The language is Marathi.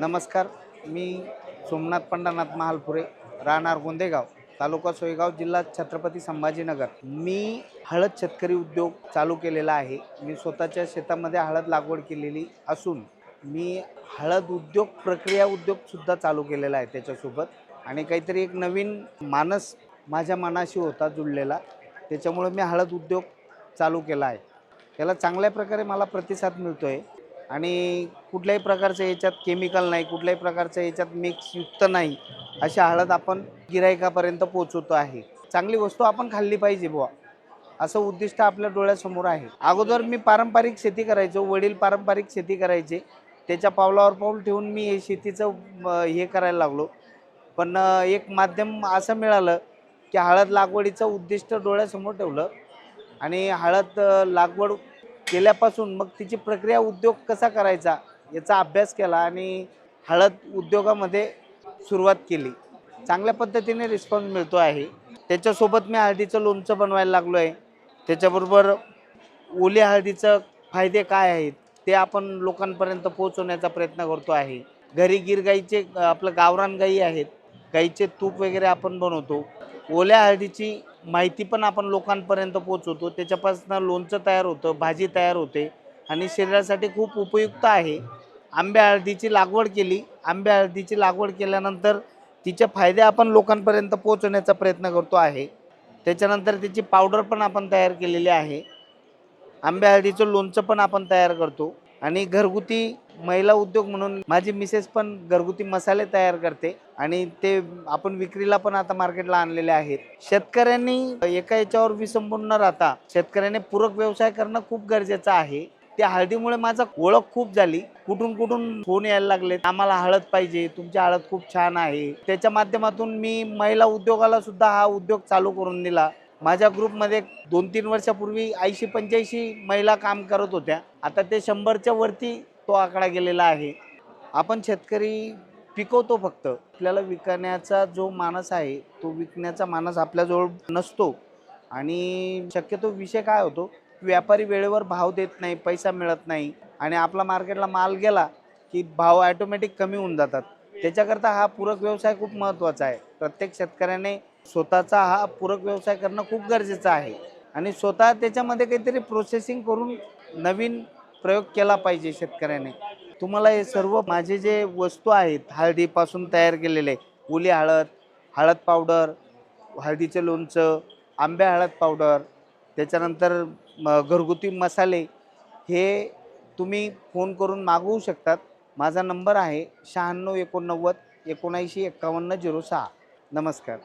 नमस्कार मी सोमनाथ पंडानाथ महालपुरे राहणार गोंदेगाव तालुका सोयगाव जिल्हा छत्रपती संभाजीनगर. मी हळद शेतकरी उद्योग चालू केलेला आहे. मी स्वतःच्या शेतामध्ये हळद लागवड केलेली असून मी हळद उद्योग प्रक्रिया उद्योगसुद्धा चालू केलेला आहे त्याच्यासोबत. आणि काहीतरी एक नवीन मानस माझ्या मनाशी होता जुळलेला. त्याच्यामुळे मी हळद उद्योग चालू केला आहे. त्याला चांगल्या प्रकारे मला प्रतिसाद मिळतो आहे आणि कुठल्याही प्रकारचं याच्यात केमिकल नाही कुठल्याही प्रकारचं याच्यात मिक्स युक्त नाही अशी हळद आपण गिरायकापर्यंत पोचवतो आहे. चांगली वस्तू आपण खाल्ली पाहिजे बुवा. असं उद्दिष्ट आपल्या डोळ्यासमोर आहे. अगोदर मी पारंपरिक शेती करायचो वडील पारंपरिक शेती करायचे. त्याच्या पावलावर पाऊल ठेवून मी हे शेतीचं हे करायला लागलो. पण एक माध्यम असं मिळालं की हळद लागवडीचं उद्दिष्ट डोळ्यासमोर ठेवलं आणि हळद लागवड केल्यापासून मग तिची प्रक्रिया उद्योग कसा करायचा याचा अभ्यास केला आणि हळद उद्योगामध्ये सुरुवात केली. चांगल्या पद्धतीने रिस्पॉन्स मिळतो आहे. त्याच्यासोबत मी हळदीचं लोणचं बनवायला लागलो आहे त्याच्याबरोबर ओल्या हळदीचं फायदे काय आहेत ते आपण लोकांपर्यंत पोहोचवण्याचा प्रयत्न करतो आहे. घरी गिर गाईचे आपलं गावरान गाई आहेत. गाईचे तूप वगैरे आपण बनवतो. ओल्या हळदीची माहिती पण आपण लोकांपर्यंत पोहोचवतो. त्याच्यापासून लोणचं तयार होतं भाजी तयार होते आणि शरीरासाठी खूप उपयुक्त आहे. आंब्या हळदीची लागवड केली. आंब्या हळदीची लागवड केल्यानंतर तिचे फायदे आपण लोकांपर्यंत पोहोचवण्याचा प्रयत्न करतो आहे. त्याच्यानंतर त्याची पावडर पण आपण तयार केलेली आहे. आंब्या हळदीचं लोणचं पण आपण तयार करतो. आणि घरगुती महिला उद्योग म्हणून माझी मिसेस पण घरगुती मसाले तयार करते आणि ते आपण विक्रीला पण आता मार्केटला आणलेले आहेत. शेतकऱ्यांनी एका याच्यावर विसंबून न राहता शेतकऱ्याने पूरक व्यवसाय करणं खूप गरजेचं आहे. त्या हळदीमुळे माझा ओळख खूप झाली. कुठून कुठून फोन यायला लागले आम्हाला हळद पाहिजे तुमची हळद खूप छान आहे. त्याच्या माध्यमातून मी महिला उद्योगाला सुद्धा हा उद्योग चालू करून दिला. माझ्या ग्रुपमध्ये दोन तीन वर्षापूर्वी ऐंशी पंच्याऐंशी महिला काम करत होत्या. आता ते शंभरच्या वरती तो आकडा गेलेला आहे. आपण शेतकरी पिकवतो फक्त. आपल्याला विकण्याचा जो मानस आहे तो विकण्याचा मानस आपल्याजवळ नसतो. आणि शक्यतो विषय काय होतो? व्यापारी वेळेवर भाव देत नाही पैसा मिळत नाही. आणि आपला मार्केटला माल गेला की भाव ॲटोमॅटिक कमी होऊन जातात. त्याच्याकरता हा पूरक व्यवसाय खूप महत्त्वाचा आहे. प्रत्येक शेतकऱ्याने स्वतःचा हा पूरक व्यवसाय करणं खूप गरजेचं आहे. आणि स्वतः त्याच्यामध्ये काहीतरी प्रोसेसिंग करून नवीन प्रयोग केला पाहिजे शेतकऱ्याने. तुम्हाला हे सर्व माझे जे वस्तू आहेत हळदीपासून तयार केलेले ओली हळद हळद पावडर हळदीचं लोणचं आंब्या हळद पावडर त्याच्यानंतर म- घरगुती मसाले हे तुम्ही फोन करून मागवू शकतात. माझा नंबर आहे शहाण्णव एकोणनव्वद एकोणऐंशी एक्कावन्न झिरो सहा. नमस्कार.